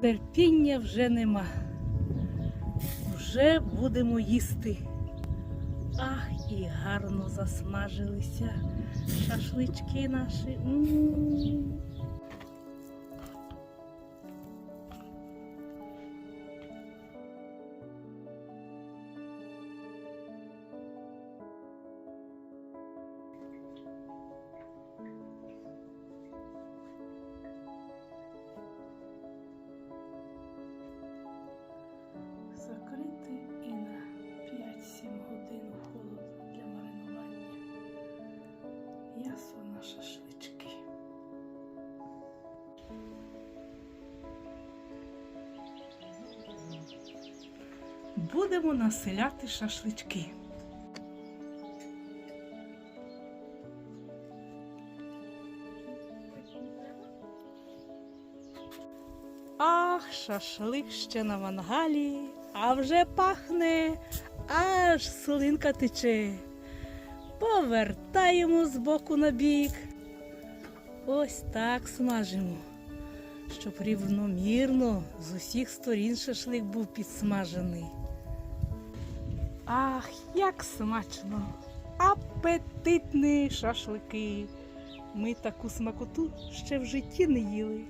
Терпіння вже нема. Вже будемо їсти. Ах, і гарно засмажилися шашлички наші. М. Закрити М'ясо на шашлички. Будемо населяти шашлички. Ах, шашлик ще на мангалі, а вже пахне, аж слинка тече. Повертаємо з боку на бік. Ось так смажимо, щоб рівномірно з усіх сторін шашлик був підсмажений. Ах, як смачно! Апетитні шашлики! Ми таку смакоту ще в житті не їли.